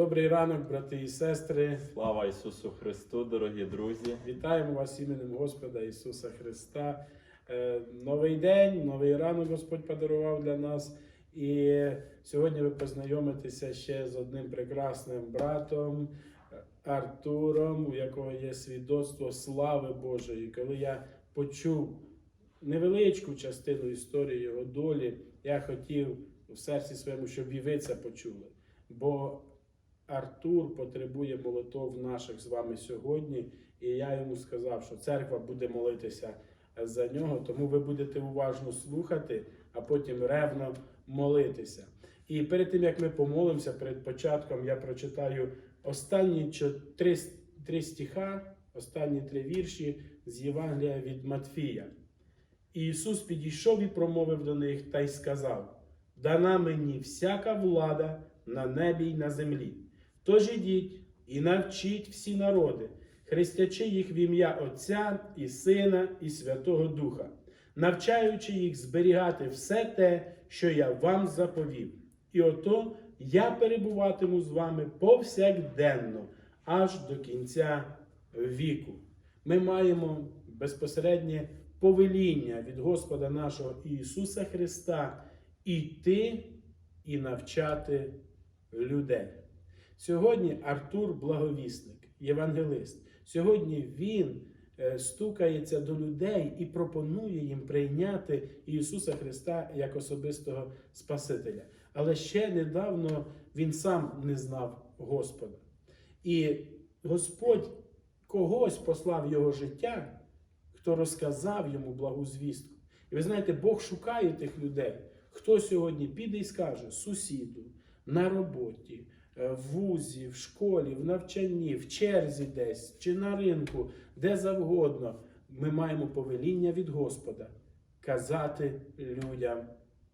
Добрий ранок, брати і сестри. Слава Ісусу Христу, дорогі друзі! Вітаємо вас іменем Господа Ісуса Христа. Е, Новий день, новий ранок Господь подарував для нас. І сьогодні ви познайомитеся ще з одним прекрасним братом е, Артуром, у якого є свідоцтво слави Божої. Коли я почув невеличку частину історії його долі, я хотів в серці своєму, щоб і ви це почули. Бо Артур потребує молитов наших з вами сьогодні, і я йому сказав, що церква буде молитися за нього, тому ви будете уважно слухати, а потім ревно молитися. І перед тим як ми помолимося, перед початком я прочитаю останні три, три стиха, останні три вірші з Євангелія від Матфія. І Ісус підійшов і промовив до них та й сказав: Дана мені всяка влада на небі й на землі. Тож ідіть і навчіть всі народи, хрестячи їх в ім'я Отця і Сина і Святого Духа, навчаючи їх зберігати все те, що я вам заповів. І ото я перебуватиму з вами повсякденно, аж до кінця віку. Ми маємо безпосереднє повеління від Господа нашого Ісуса Христа іти і навчати людей. Сьогодні Артур благовісник, євангелист. Сьогодні він е, стукається до людей і пропонує їм прийняти Ісуса Христа як особистого Спасителя. Але ще недавно він сам не знав Господа. І Господь когось послав його життя, хто розказав йому благу звістку. І ви знаєте, Бог шукає тих людей. Хто сьогодні піде і скаже сусіду, на роботі, в вузі, в школі, в навчанні, в черзі десь чи на ринку, де завгодно, ми маємо повеління від Господа казати людям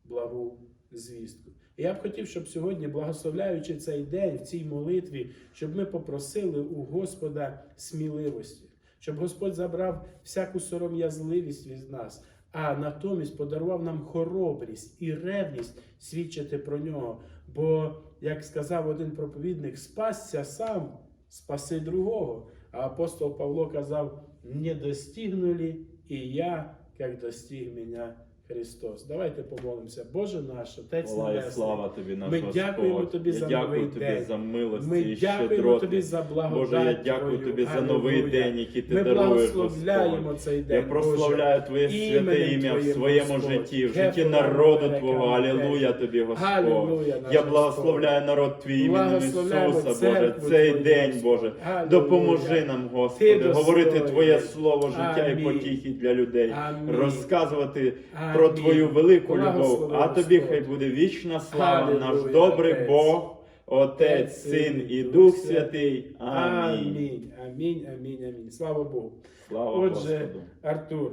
благу звістку. І я б хотів, щоб сьогодні, благословляючи цей день в цій молитві, щоб ми попросили у Господа сміливості, щоб Господь забрав всяку сором'язливість від нас, а натомість подарував нам хоробрість і ревність свідчити про нього. Бо, як сказав один проповідник, спасся сам, спаси другого. А апостол Павло казав: не достигнули і я, як достиг мене Христос. Давайте помолимося. Боже наш, Отець Небесний. слава тобі, наш Ми Господь. дякуємо тобі я за дякую новий тобі день. за милості Ми і дякуємо тобі за благодать Боже, я дякую Твою. тобі за новий Алілуя. день, який ти Ми даруєш, благословляємо Господь. цей день. Я прославляю Твоє святе ім'я в своєму Господь. житті, в житті народу Твого. Алілуя тобі, Господь. Алілуя, Я благословляю народ Твій іменем Ісуса, Боже. Цей день, Боже. Допоможи нам, Господи, говорити. Твоє слово, життя і потіхи для людей, розказувати. Про Твою велику любов. А тобі хай буде вічна слава, наш добрий Бог, Отець, Син і Дух Святий. Амінь. Амінь, амінь, амінь, амінь. Слава Богу. Слава Отже, Артур,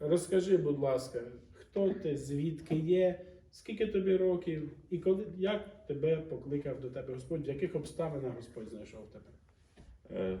розкажи, будь ласка, хто ти, звідки є, скільки тобі років, і коли як тебе покликав до тебе Господь, в яких обставинах Господь знайшов тебе?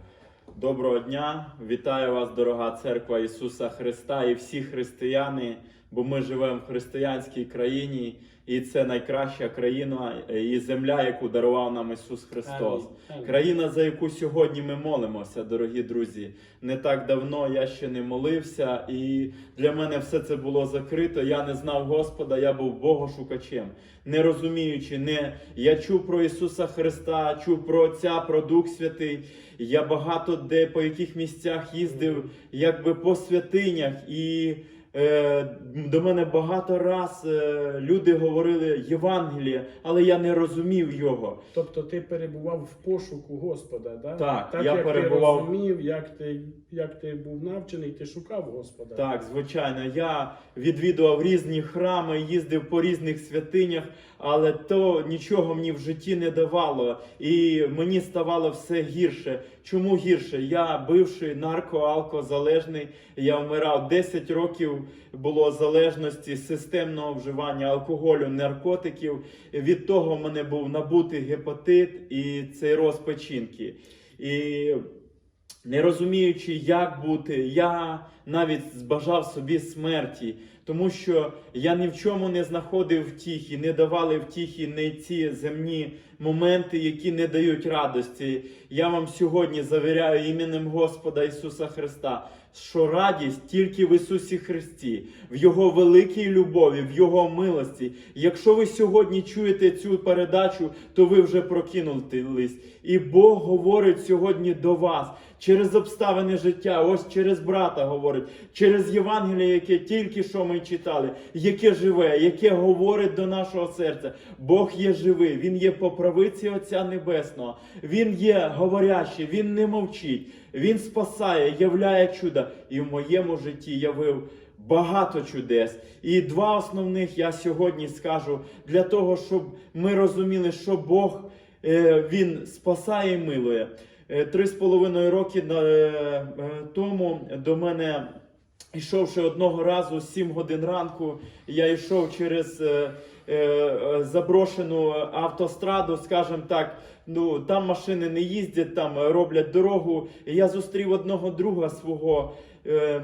Доброго дня! Вітаю вас, дорога церква Ісуса Христа і всі християни, бо ми живемо в християнській країні, і це найкраща країна і земля, яку дарував нам Ісус Христос. Країна, за яку сьогодні ми молимося, дорогі друзі. Не так давно я ще не молився, і для мене все це було закрито. Я не знав Господа, я був богошукачем. Не розуміючи, не я чув про Ісуса Христа, чув про Отця, про Дух Святий. Я багато де по яких місцях їздив, якби по святинях, і до мене багато раз е, люди говорили Євангеліє, але я не розумів його. Тобто ти перебував в пошуку Господа, да? Так, так я як перебував- ти розумів, як ти, як ти був навчений, ти шукав Господа. Так, звичайно, я відвідував різні храми, їздив по різних святинях, але то нічого мені в житті не давало, і мені ставало все гірше. Чому гірше? Я бивший нарко-алкозалежний, я вмирав 10 років було залежності системного вживання алкоголю, наркотиків. Від того в мене був набутий гепатит і цей печінки. І не розуміючи, як бути, я навіть збажав собі смерті, тому що я ні в чому не знаходив втіхи, не давали втіхи не ці земні моменти, які не дають радості. Я вам сьогодні завіряю іменем Господа Ісуса Христа, що радість тільки в Ісусі Христі, в Його великій любові, в Його милості. Якщо ви сьогодні чуєте цю передачу, то ви вже прокинулись. І Бог говорить сьогодні до вас через обставини життя, ось через брата говорить, через Євангеліє, яке тільки що ми читали, яке живе, яке говорить до нашого серця. Бог є живий, Він є по правиці Отця Небесного, Він є говорящий, Він не мовчить, Він спасає, являє чудо. І в моєму житті явив. Багато чудес. І два основних я сьогодні скажу для того, щоб ми розуміли, що Бог е, Він спасає і милує. Е, Три з половиною роки е, тому до мене, йшовши одного разу 7 годин ранку, я йшов через заброшену автостраду, скажімо так. Ну там машини не їздять, там роблять дорогу. І я зустрів одного друга свого. Е,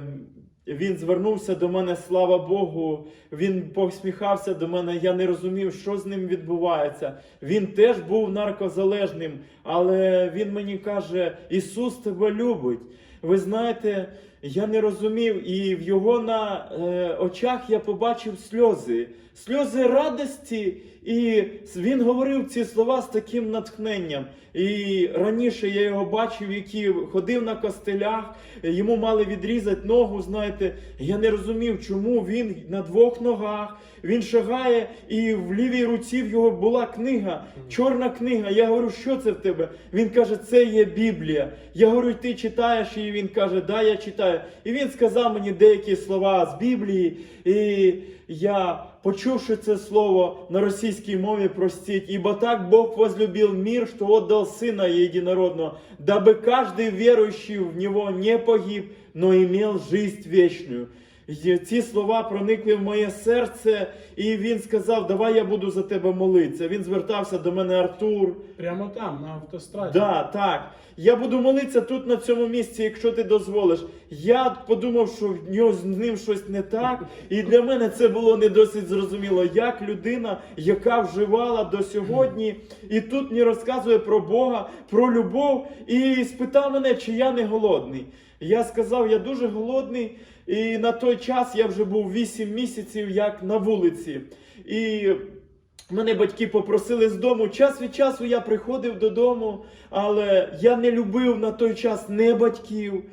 він звернувся до мене, слава Богу. Він посміхався до мене. Я не розумів, що з ним відбувається. Він теж був наркозалежним, але він мені каже: Ісус тебе любить. Ви знаєте, я не розумів, і в його на е, очах я побачив сльози, сльози радості. І він говорив ці слова з таким натхненням. І раніше я його бачив, який ходив на костелях, йому мали відрізати ногу. Знаєте, я не розумів, чому він на двох ногах. Він шагає, і в лівій руці в його була книга, чорна книга. Я говорю, що це в тебе? Він каже, це є Біблія. Я говорю, ти читаєш її? Він каже, да, я читаю І він сказав мені деякі слова з Біблії. І я, почувши це слово на російській мові, простіть, ибо так Бог возлюбил мир, что отдал Сына Единородного, дабы каждый верующий в Него не погиб, но имел жизнь вечную. І Ці слова проникли в моє серце, і він сказав: Давай я буду за тебе молитися. Він звертався до мене Артур. Прямо там, на автостраді. Да, так. Я буду молитися тут на цьому місці, якщо ти дозволиш. Я подумав, що в нього з ним щось не так. І для мене це було не досить зрозуміло, як людина, яка вживала до сьогодні, і тут мені розказує про Бога, про любов, і спитав мене, чи я не голодний. Я сказав, я дуже голодний. І на той час я вже був 8 місяців як на вулиці. І Мене батьки попросили з дому. Час від часу я приходив додому, але я не любив на той час не батьків,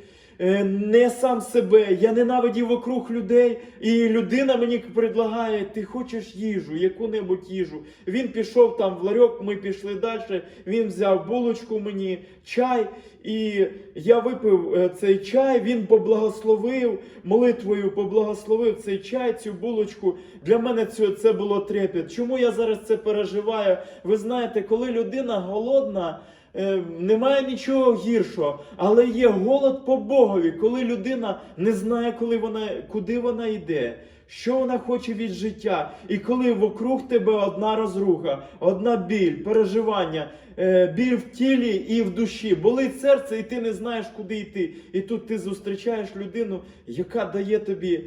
не сам себе. Я ненавидів округ людей. І людина мені предлагає: ти хочеш їжу, яку-небудь їжу. Він пішов там в ларьок, ми пішли далі. Він взяв булочку мені, чай. І я випив е, цей чай, він поблагословив молитвою, поблагословив цей чай, цю булочку. Для мене це, це було трепет. Чому я зараз це переживаю? Ви знаєте, коли людина голодна. Е, Немає нічого гіршого, але є голод по Богові, коли людина не знає, коли вона, куди вона йде, що вона хоче від життя, і коли вокруг тебе одна розруха, одна біль, переживання, е, біль в тілі і в душі, болить серце, і ти не знаєш, куди йти. І тут ти зустрічаєш людину, яка дає тобі.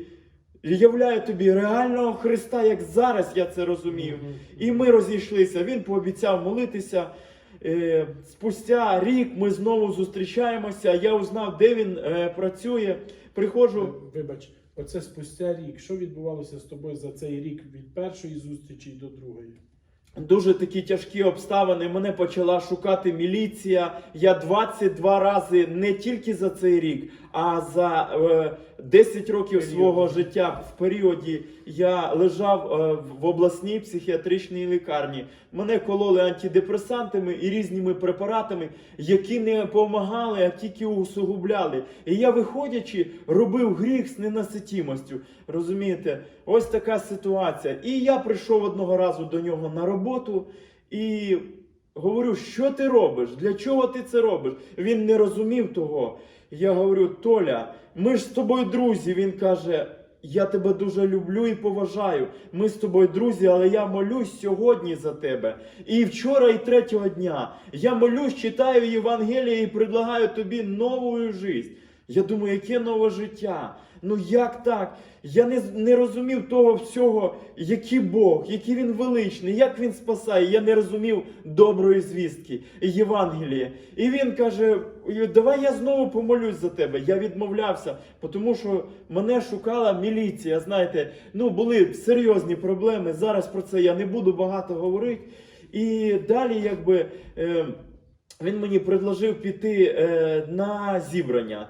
Являє тобі реального Христа, як зараз я це розумів. І ми розійшлися. Він пообіцяв молитися. Е, спустя рік ми знову зустрічаємося. Я узнав, де він е, працює. Приходжу. Вибач, оце спустя рік. Що відбувалося з тобою за цей рік від першої зустрічі до другої? Дуже такі тяжкі обставини. Мене почала шукати міліція. Я 22 рази не тільки за цей рік, а за е, 10 років Період. свого життя в періоді я лежав е, в обласній психіатричній лікарні. Мене кололи антидепресантами і різними препаратами, які не допомагали, а тільки усугубляли. І я, виходячи, робив гріх з ненаситімостю. Розумієте, ось така ситуація. І я прийшов одного разу до нього на роботу і говорю, що ти робиш? Для чого ти це робиш? Він не розумів того. Я говорю, Толя, ми ж з тобою друзі. Він каже. Я тебе дуже люблю і поважаю. Ми з тобою друзі, але я молюсь сьогодні за тебе. І вчора, і третього дня. Я молюсь, читаю Євангеліє і предлагаю тобі нову життя. Я думаю, яке нове життя? Ну як так? Я не, не розумів того всього, який Бог, який він величний, як він спасає. Я не розумів доброї звістки Євангелія. І він каже: Давай я знову помолюсь за тебе. Я відмовлявся, тому що мене шукала міліція. Знаєте, ну були серйозні проблеми. Зараз про це я не буду багато говорити. І далі, якби. Е, він мені предложив піти е, на зібрання.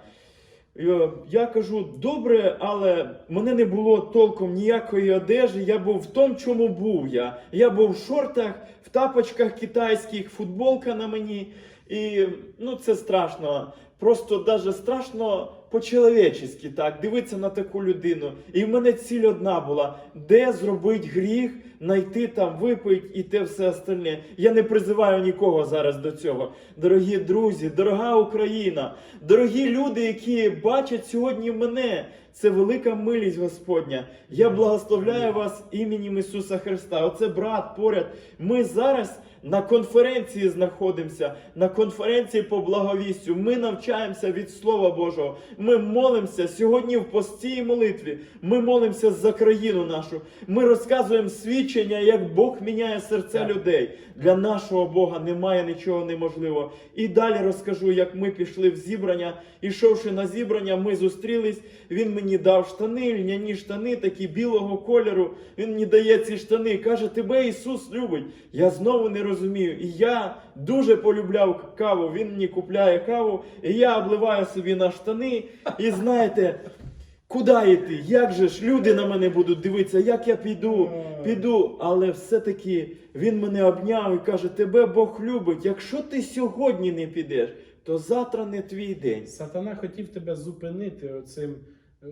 Е, Я кажу, добре, але мене не було толком ніякої одежі. Я був в тому, чому був я. Я був в шортах, в тапочках китайських, футболка на мені. І ну це страшно. Просто даже страшно по-чоловічески так дивитися на таку людину. І в мене ціль одна була: де зробити гріх, знайти там, випити і те все остальне. Я не призиваю нікого зараз до цього. Дорогі друзі, дорога Україна, дорогі люди, які бачать сьогодні мене. Це велика милість Господня. Я благословляю вас іменем Ісуса Христа. Оце брат поряд. Ми зараз на конференції знаходимося, на конференції по благовістю. Ми навчаємося від Слова Божого. Ми молимося сьогодні в пості і молитві. Ми молимося за країну нашу. Ми розказуємо свідчення, як Бог міняє серця Так. людей. Для нашого Бога немає нічого неможливого. І далі розкажу, як ми пішли в зібрання. Ішовши на зібрання, ми зустрілись. Він мені дав штани, льняні штани, такі білого кольору. Він мені дає ці штани. Каже, тебе Ісус любить. Я знову не розумію. І я дуже полюбляв каву. Він мені купляє каву, і я обливаю собі на штани. І знаєте. Куди йти? Як же ж люди на мене будуть дивитися, як я піду, піду. Але все-таки він мене обняв і каже: Тебе Бог любить. Якщо ти сьогодні не підеш, то завтра не твій день. Сатана хотів тебе зупинити оцим,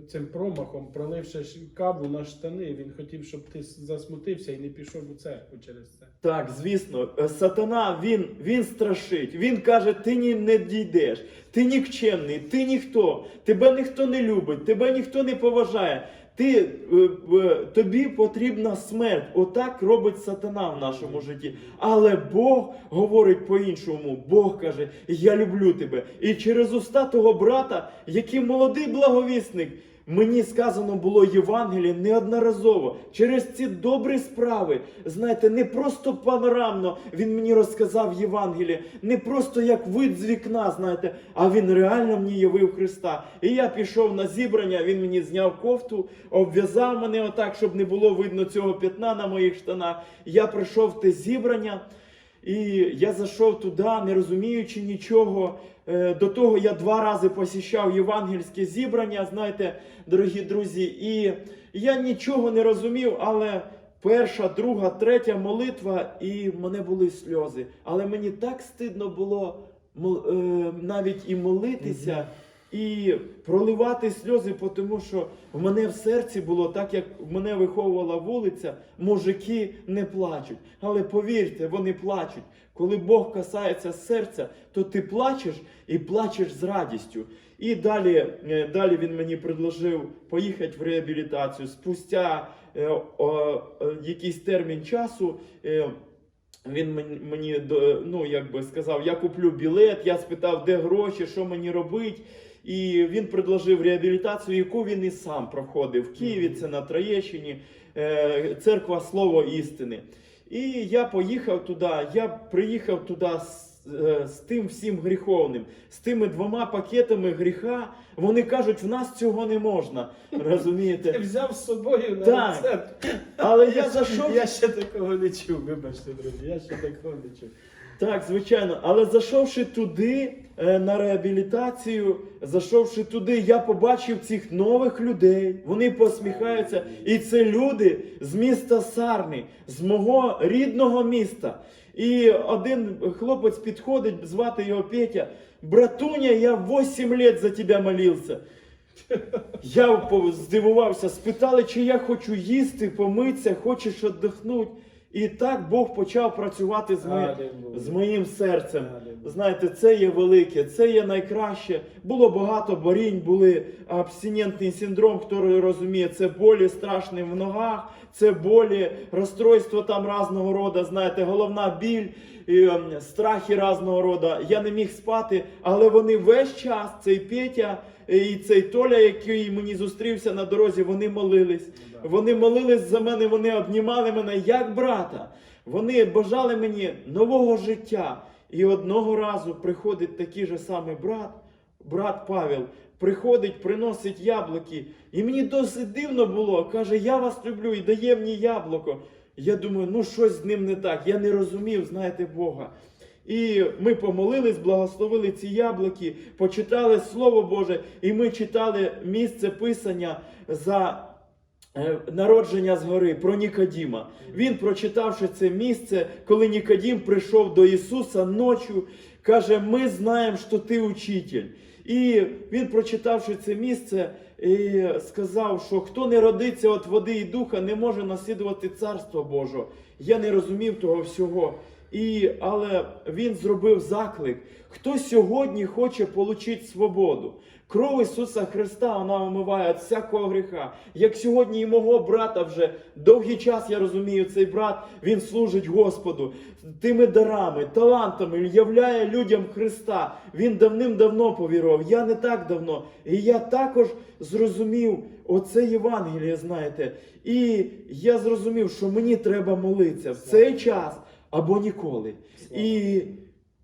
цим промахом, проливши каву на штани. Він хотів, щоб ти засмутився і не пішов у церкву через це. Так, звісно, е, сатана він, він страшить. Він каже: ти ні, не дійдеш, ти нікчемний, ти ніхто, тебе ніхто не любить, тебе ніхто не поважає. Ти, е, тобі потрібна смерть. Отак робить сатана в нашому житті. Але Бог говорить по-іншому. Бог каже: Я люблю тебе. І через уста того брата, який молодий благовісник, Мені сказано було Євангеліє неодноразово через ці добрі справи. Знаєте, не просто панорамно він мені розказав Євангеліє, не просто як вид з вікна, знаєте, а він реально мені явив Христа. І я пішов на зібрання, він мені зняв кофту, обв'язав мене отак, щоб не було видно цього п'ятна на моїх штанах. Я прийшов те зібрання. І я зайшов туди, не розуміючи нічого. Е, До того я два рази посіщав євангельське зібрання, знаєте, дорогі друзі, і я нічого не розумів, але перша, друга, третя молитва, і в мене були сльози. Але мені так стидно було е, навіть і молитися. І проливати сльози, тому що в мене в серці було так, як мене виховувала вулиця, мужики не плачуть. Але повірте, вони плачуть. Коли Бог касається серця, то ти плачеш і плачеш з радістю. І далі, е, далі він мені предложив поїхати в реабілітацію. Спустя е, е, якийсь термін часу. е, він мені, ну, якби сказав, я куплю білет, я спитав, де гроші, що мені робити. І він предложив реабілітацію, яку він і сам проходив в Києві, це на Троєщині, е, церква Слово істини. І я поїхав туди, я приїхав туди з, е, з тим всім гріховним, з тими двома пакетами гріха. Вони кажуть, в нас цього не можна. Ти взяв з собою на Так. рецепт. Але я зайшов. Я ще такого не чув, вибачте, друзі, я ще такого не чув. Так, звичайно. Але зайшовши туди е, на реабілітацію, зайшовши туди, я побачив цих нових людей. Вони посміхаються. І це люди з міста Сарни, з мого рідного міста. І один хлопець підходить, звати його Петя. Братуня, я 8 лет за тебе молився. Я здивувався, спитали, чи я хочу їсти, помитися, хочеш віддихнути. І так Бог почав працювати з, моїм, з моїм серцем. Знаєте, це є велике, це є найкраще. Було багато борінь, були абстинентний синдром, хто розуміє, це болі страшні в ногах, це болі, розстройство там різного роду, знаєте, головна біль. і, ем, страхи різного роду. Я не міг спати, але вони весь час, цей Петя і цей Толя, який мені зустрівся на дорозі, вони молились. Вони молились за мене, вони обнімали мене як брата. Вони бажали мені нового життя. І одного разу приходить такий же самий брат, брат Павел, приходить, приносить яблуки. І мені досить дивно було. Каже, я вас люблю і дає мені яблуко. Я думаю, ну щось з ним не так. Я не розумів, знаєте, Бога. І ми помолились, благословили ці яблуки, почитали Слово Боже, і ми читали місце писання за е, народження згори про Нікодіма. Він, прочитавши це місце, коли Нікодім прийшов до Ісуса ночі, каже: Ми знаємо, що ти учитель. І він, прочитавши це місце, і сказав, що хто не родиться від води і духа, не може наслідувати царство Божого. Я не розумів того всього. І, але він зробив заклик. Хто сьогодні хоче отримати свободу? Кров Ісуса Христа вона омиває від всякого гріха. Як сьогодні і мого брата вже довгий час я розумію, цей брат він служить Господу тими дарами, талантами, являє людям Христа. Він давним-давно повірував. Я не так давно. І я також зрозумів оце Євангеліє, знаєте. І я зрозумів, що мені треба молитися в цей час або ніколи. І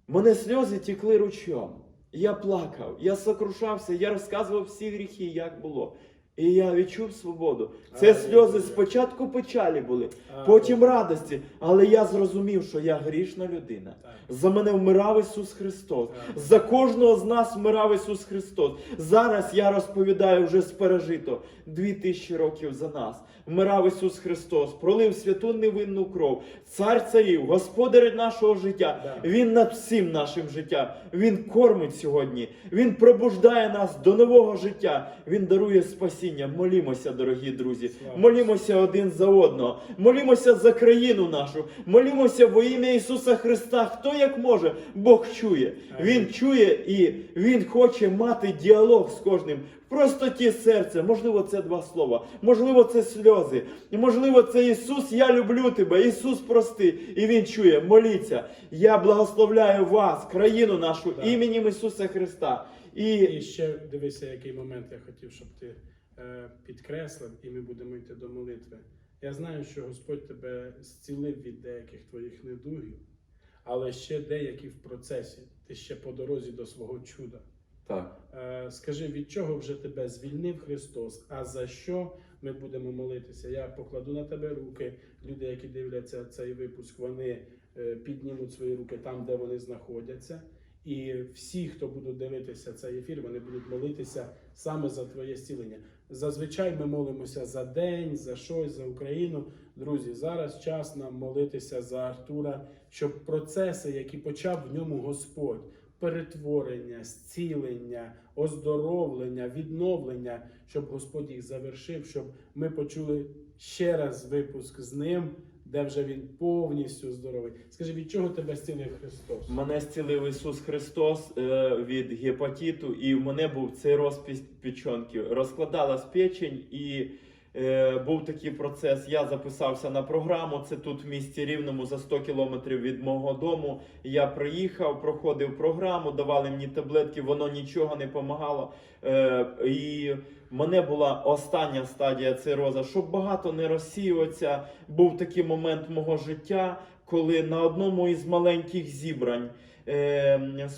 мене сльози текли ручом. Я плакав, я сокрушався, я розказував всі гріхи, як було. І я відчув свободу. Це сльози спочатку печалі були, потім радості. Але я зрозумів, що я грішна людина. За мене вмирав Ісус Христос. За кожного з нас вмирав Ісус Христос. Зараз я розповідаю вже з пережито дві тисячі років за нас. Вмирав Ісус Христос, пролив святу невинну кров, цар царів, господар нашого життя. Да. Він над всім нашим життям. Він кормить сьогодні. Він пробуждає нас до нового життя. Він дарує спасіння. Молімося, дорогі друзі. Молімося один за одного. Молімося за країну нашу. Молімося во ім'я Ісуса Христа. Хто як може, Бог чує. Він чує і Він хоче мати діалог з кожним. Простоті серця, можливо, це два слова, можливо, це сльози, і можливо, це Ісус, я люблю тебе, Ісус прости. І Він чує, моліться. Я благословляю вас, країну нашу, Так. іменем Ісуса Христа. І І ще дивися, який момент я хотів, щоб ти е, підкреслив, і ми будемо йти до молитви. Я знаю, що Господь тебе зцілив від деяких твоїх недугів, але ще деякі в процесі. Ти ще по дорозі до свого чуда. Так. Е, Скажи, від чого вже тебе звільнив Христос, а за що ми будемо молитися? Я покладу на тебе руки. Люди, які дивляться цей випуск, вони е, піднімуть свої руки там, де вони знаходяться. І всі, хто будуть дивитися цей ефір, вони будуть молитися саме за твоє зцілення. Зазвичай ми молимося за день, за щось, за Україну. Друзі, зараз час нам молитися за Артура, щоб процеси, які почав в ньому Господь, перетворення, зцілення, оздоровлення, відновлення, щоб Господь їх завершив, щоб ми почули ще раз випуск з ним, де вже він повністю здоровий. Скажи, від чого тебе зцілив Христос? Мене зцілив Ісус Христос е, від гепатиту, і в мене був цей розпис печонки. Розкладалась печень, і е, був такий процес. Я записався на програму. Це тут в місті Рівному за 100 кілометрів від мого дому. Я приїхав, проходив програму, давали мені таблетки, воно нічого не допомагало. Е, і мене була остання стадія цироза, щоб багато не розсіюватися. Був такий момент мого життя, коли на одному із маленьких зібрань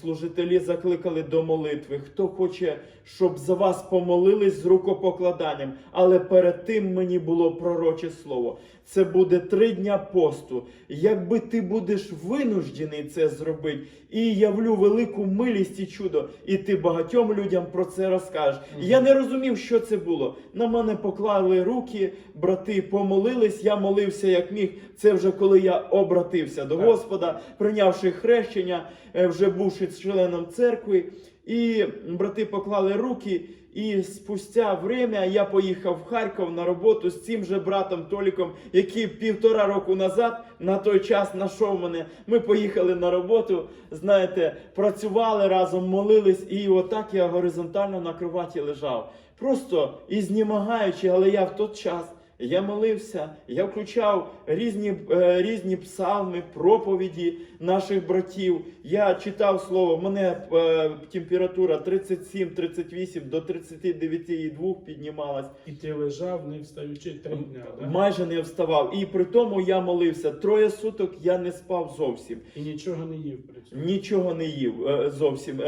служителі закликали до молитви. Хто хоче, щоб за вас помолились з рукопокладанням, але перед тим мені було пророче слово. Це буде три дня посту. Якби ти будеш винуждений це зробити, і явлю велику милість і чудо, і ти багатьом людям про це розкажеш. І Я не розумів, що це було. На мене поклали руки, брати помолились. Я молився як міг. Це вже коли я обратився до. Господа, прийнявши хрещення, вже бувши членом церкви. І брати поклали руки, і спустя время я поїхав в Харків на роботу з цим же братом Толіком, який півтора року назад на той час знайшов мене. Ми поїхали на роботу, знаєте, працювали разом, молились, і отак я горизонтально на кроваті лежав. Просто і знімагаючи, але я в той час я молився, я включав різні, е, різні псалми, проповіді наших братів. Я читав слово, в мене е, температура 37-38 до 39,2 піднімалась. І ти лежав, не встаючи три дня, да? Майже не вставав. І при тому я молився. Троє суток я не спав зовсім. і нічого не їв при цьому. Нічого не їв е, зовсім.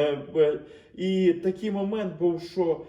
І такий момент був, що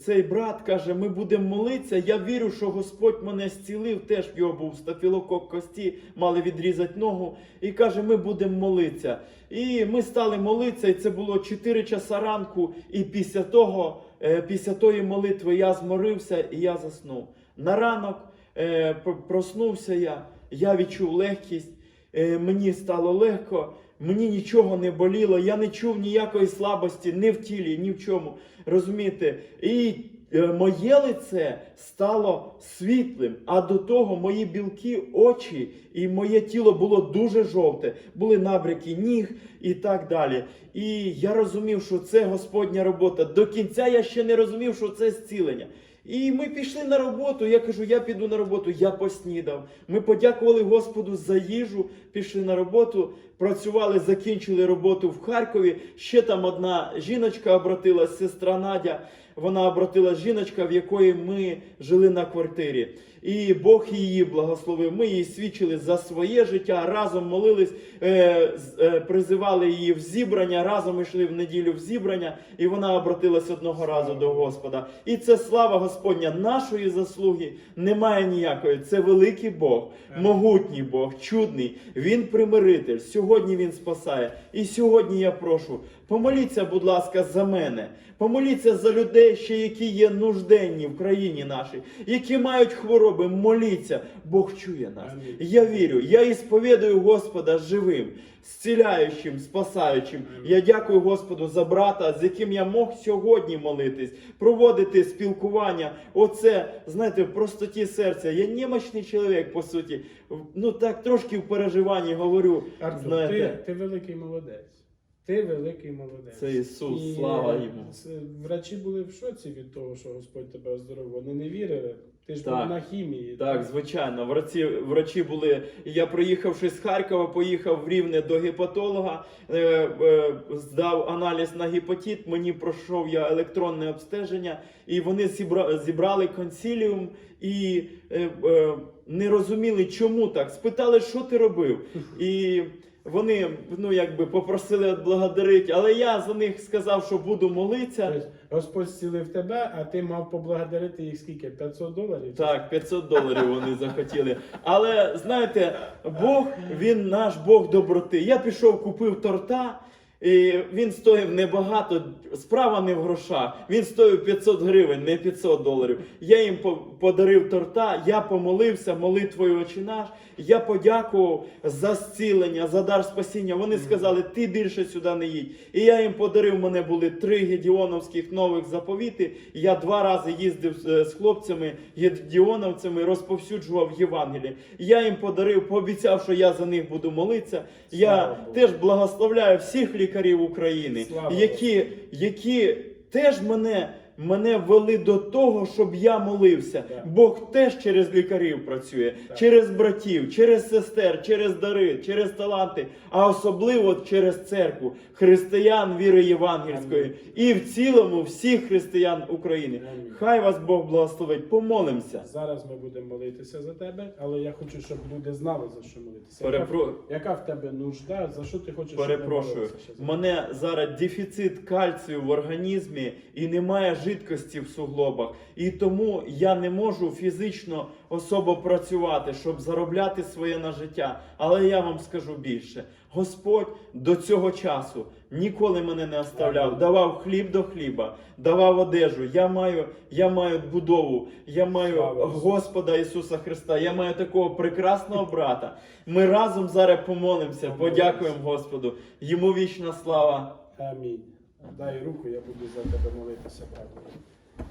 цей брат каже: ми будемо молитися. Я вірю, що Господь мене зцілив. Теж в його був стафілокок кості, мали відрізати ногу. І каже, ми будемо молитися. І ми стали молитися, і це було 4 часа ранку. І після того, е, після тої молитви я зморився і я заснув. На ранок е, проснувся я, я відчув легкість. Е, мені стало легко, мені нічого не боліло, я не чув ніякої слабості ні в тілі, ні в чому. Розумієте? І е, моє лице стало світлим, а до того мої білки, очі і моє тіло було дуже жовте, були набряки ніг і так далі. І я розумів, що це Господня робота. До кінця я ще не розумів, що це зцілення. І ми пішли на роботу. Я кажу, я піду на роботу. Я поснідав. Ми подякували Господу за їжу, пішли на роботу, працювали, закінчили роботу в Харкові. Ще там одна жіночка обратилась, сестра Надя. Вона обратилась жіночка, в якої ми жили на квартирі. І Бог її благословив. Ми їй свідчили за своє життя, разом молились, е, е, призивали її в зібрання, разом йшли в неділю в зібрання, і вона обратилась одного разу до Господа. І це слава Господня, нашої заслуги немає ніякої. Це великий Бог, могутній Бог, чудний. Він примиритель. Сьогодні він спасає. І сьогодні я прошу, помоліться, будь ласка, за мене. Помоліться за людей, ще які є нужденні в країні нашій, які мають хвороби. Моліться, Бог чує нас. Амінь. Я вірю, я ісповідую Господа живим, зціляючим, спасаючим. Я дякую Господу за брата, з яким я мог сьогодні молитись, проводити спілкування. Оце, знаєте, в простоті серця. Я немощний чоловік, по суті. Ну так трошки в переживанні говорю. Артур, ти, ти великий молодець. Ти великий молодець. Це Ісус, І, слава е, йому. Врачі були в шоці від того, що Господь тебе оздоровив. Вони не вірили. Ти ж Так. був на хімії. Так, звичайно, врачі, врачі були. Я приїхавши з Харкова, поїхав в Рівне до гепатолога, е, е, здав аналіз на гепатит. Мені пройшов я електронне обстеження, і вони зібра, зібрали консиліум і е, е, не розуміли, чому так. Спитали, що ти робив. І вони ну якби попросили отблагодарити, але я за них сказав, що буду молитися. Тобто Господь зцілив тебе, а ти мав поблагодарити їх скільки? 500 доларів? Так, 500 доларів вони захотіли. Але знаєте, Бог, він наш Бог доброти. Я пішов, купив торта. І він стоїв небагато, справа не в грошах. Він стоїв 500 гривень, не 500 доларів. Я їм подарив торта, я помолився молитвою очі наш. Я подякував за зцілення, за дар спасіння. Вони сказали, ти більше сюди не їдь. І я їм подарив, у мене були три гедіоновських нових заповіти. Я два рази їздив з- з хлопцями, гедіоновцями, розповсюджував Євангеліє. Я їм подарив, пообіцяв, що я за них буду молитися. Я Слава теж благословляю всіх лікарів України, Слава які, які теж мене. Мене вели до того, щоб я молився. Так. Бог теж через лікарів працює, Так. через братів, через сестер, через дари, через таланти, а особливо через церкву, християн віри євангельської Амінь. і в цілому всіх християн України. Амінь. Хай вас Бог благословить. Помолимося. Зараз ми будемо молитися за тебе, але я хочу, щоб люди знали, за що молитися. Перепро- Яка, яка в тебе нужда? За що ти хочеш? Перепрошую, мене зараз дефіцит кальцію в організмі і немає жидкості в суглобах. І тому я не можу фізично особо працювати, щоб заробляти своє на життя. Але я вам скажу більше: Господь до цього часу ніколи мене не оставляв, давав хліб до хліба, давав одежу. Я маю, я маю будову, я маю Господа Ісуса Христа. Я маю такого прекрасного брата. Ми разом зараз помолимося, подякуємо Господу. Йому вічна слава. Амінь. Дай руку, я буду за тебе молитися, брате.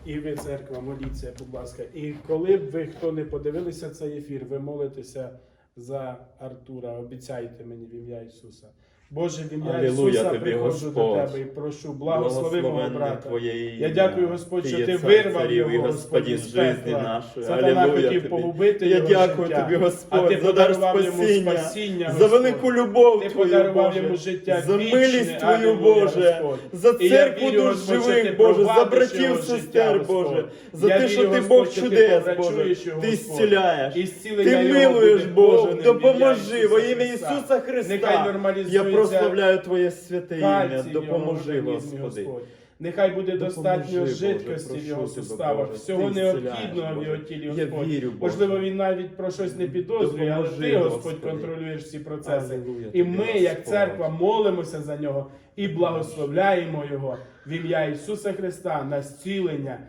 І ви, церква, моліться, будь ласка. І коли б ви, хто не подивилися цей ефір, ви молитеся за Артура, обіцяйте мені в ім'я Ісуса. Боже, в ім'я Ісуса тобі, приходжу до Тебе і прошу, благослови мого брата. Твоє. Я дякую, Господь, що ти вирвав і його, Господин Господь, з жизни нашої. Сатана Алілуя хотів тобі. погубити Я його дякую життя, тобі, а Господь, ти за дар подарував йому спасіння, спасіння, за велику любов Ти Твою, подарував йому життя за милість Твою, Боже, Господь. за церкву душ Господь, живих, Боже, за братів, сестер, Боже, за те, що ти Бог чудес, Боже, ти зціляєш. Ти милуєш, Боже, допоможи во ім'я Ісуса Христа. Я нормалізується прославляю Твоє святе ім'я, допоможи, Господи. Господь. Нехай буде достатньо Боже, жидкості в його суставах, Боже, всього необхідного в його тілі, Господь. вірю, Можливо, він навіть про щось не підозрює, але ти, Господь, контролюєш всі процеси. Алілуя І ми, як церква, молимося за нього і благословляємо його в ім'я Ісуса Христа на зцілення.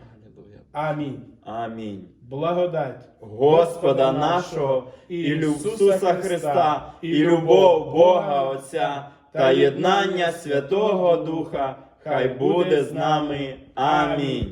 Амінь. Амінь. Благодать Господа нашого і Ісуса Христа, і любов Бога Отця та єднання Святого Духа, хай буде з нами. Амінь.